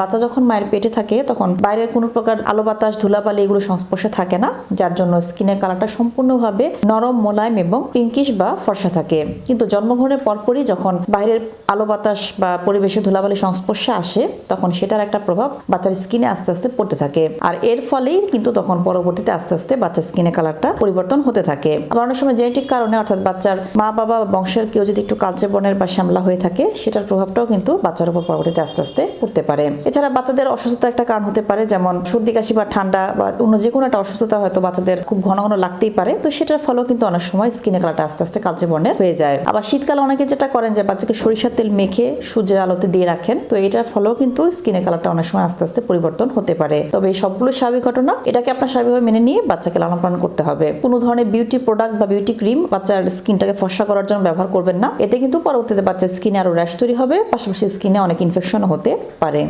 বাচ্চা যখন মায়ের পেটে থাকে, তখন বাইরের কোনো প্রকার আলো বাতাস, ধুলাবালি এগুলো সংস্পর্শে থাকে না, যার জন্য স্কিনের কালারটা সম্পূর্ণভাবে নরম, মোলায়েম এবং পিঙ্কিশ বা ফর্সা থাকে। কিন্তু জন্মগ্রহণের পরপরই যখন বাইরের আলো বাতাস বা পরিবেশে ধুলাবালি সংস্পর্শে আসে, তখন সেটার একটা প্রভাব বাচ্চার স্কিনে আস্তে আস্তে পড়তে থাকে। আর এর ফলেই কিন্তু তখন পরবর্তীতে আস্তে আস্তে বাচ্চার স্কিনের কালারটা পরিবর্তন হতে থাকে। আবার অনেক সময় জেনেটিক কারণে, অর্থাৎ বাচ্চার মা, বাবা বংশের কেউ যদি একটু কালচে বনের বা শ্যামলা হয়ে থাকে, সেটার প্রভাবটাও কিন্তু বাচ্চার উপর পরবর্তীতে আস্তে আস্তে পড়তে পারে। এছাড়া বাচ্চাদের অসুস্থতা একটা কারণ হতে পারে, যেমন সর্দি, কাশি বা ঠান্ডা বা অন্য যে কোনো একটা অসুস্থতা হয়তো বাচ্চাদের খুব ঘন ঘন লাগতেই পারে। তো সেটার ফলেও কিন্তু অনেক সময় স্কিনের কালারটা আস্তে আস্তে কালচে বর্ণের হয়ে যায়। আবার শীতকালে অনেকে যেটা করেন যে বাচ্চাকে সরিষার তেল মেখে সূর্যের আলোতে দিয়ে রাখেন। তো এটার ফলেও কিন্তু স্কিনের কালারটা অনেক সময় আস্তে আস্তে পরিবর্তন হতে পারে। তবে এই সবগুলো স্বাভাবিক ঘটনা, এটাকে আপনার স্বাভাবিকভাবে মেনে নিয়ে বাচ্চাকে লালন পালন করতে হবে। কোনো ধরনের বিউটি প্রোডাক্ট বা বিউটি ক্রিম বাচ্চার স্কিনটাকে ফর্সা করার জন্য ব্যবহার করবেন না। এতে কিন্তু পরবর্তীতে বাচ্চার স্কিনে আরও র্যাশ তৈরি হবে। পাশাপাশি স্কিনে অনেক ইনফেকশন হতে পারে।